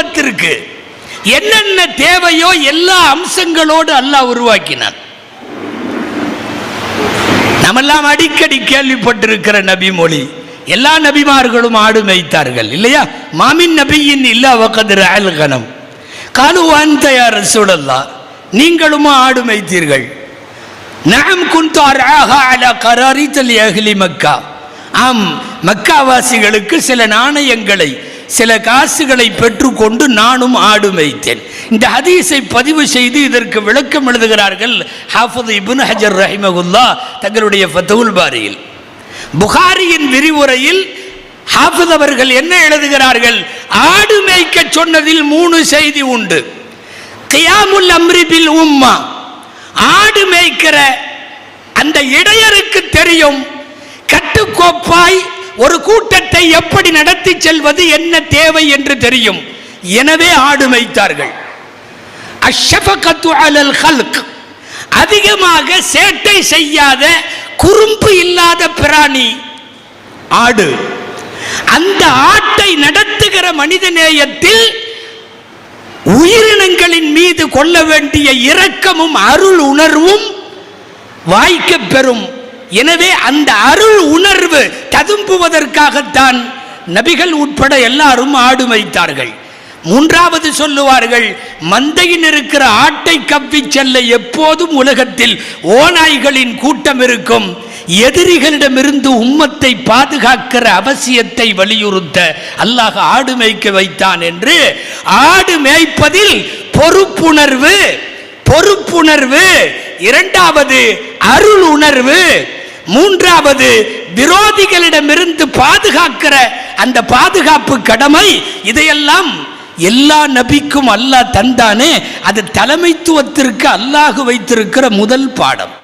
தலைமைத்துவத்திற்கு என்னென்ன தேவையோ எல்லா அம்சங்களோடு அல்லாஹ் உருவாக்கினான். நம்மெல்லாம் அடிக்கடி கேள்விப்பட்டிருக்கிற நபி மொழி எல்லா நபிமார்களும் ஆடு மேய்த்தார்கள் இல்லையா? மாமின் நபியின் இல்லா வக்கதிர அல்கனம். காலு தயார் சூழல்லா நீங்களுமா ஆடு மேய்த்தீர்கள். நாம் குந்தார் அல கராரி தலி அகிலி மக்கா. ஆம் மக்காவாசிகளுக்கு சில நாணயங்களை சில காசுகளை பெற்றுக்கொண்டு நானும் ஆடு மேய்த்தேன் இந்த ஹதீஸை பதிவு செய்து இதற்கு விளக்கம் எழுதுகிறார்கள் ஹாஃபது இப்னு ஹஜர் ரஹிமகுல்லா தங்களுடைய ஃபத்துல் பாரியில். புகாரியின் விரிவுரையில் ஹாஃபித் அவர்கள் என்ன எழுதுகிறார்கள்? ஆடு மேய்க்க சொன்னதில் மூணு செய்தி உண்டு. கியாமுல் அம்ரிபில் உம்மா. ஆடு மேய்க்கிற அந்த இடையருக்கு தெரியும். கட்டுக்கோப்பாய் ஒரு கூட்டத்தை எப்படி நடத்தி செல்வது என்ன தேவை என்று தெரியும். எனவே ஆடு மேய்த்தார்கள். அதிகமாக சேட்டை செய்யாத குறும்பு இல்லாத பிராணி ஆடு. அந்த ஆட்டை நடத்துகிற மனித நேயத்தில் உயிரினங்களின் மீது கொள்ள வேண்டிய இரக்கமும் அருள் உணர்வும் வாய்க்க பெறும் எனவே அந்த அருள் உணர்வு ததும்புவதற்காகத்தான் நபிகள் உட்பட எல்லாரும் ஆடு வைத்தார்கள் மூன்றாவது சொல்லுவார்கள் மந்தையில் இருக்கிற ஆட்டை கப்பிச் செல்ல எப்போதும் உலகத்தில் ஓநாய்களின் கூட்டம் இருக்கும். எதிரிகளிடமிருந்து உம்மத்தை பாதுகாக்கிற அவசியத்தை வலியுறுத்த அல்லாஹ் ஆடு மேய்க்க வைத்தான் என்று ஆடு மேய்ப்பதில் பொறுப்புணர்வு பொறுப்புணர்வு. இரண்டாவது அருள் உணர்வு மூன்றாவது விரோதிகளிடமிருந்து பாதுகாக்கிற அந்த பாதுகாப்பு கடமை இதையெல்லாம் எல்லா நபிக்கும் அல்லாஹ் தந்தானே. அது தலைமைத்துவத்திற்கு அல்லாஹு வைத்திருக்கிற முதல் பாடம்.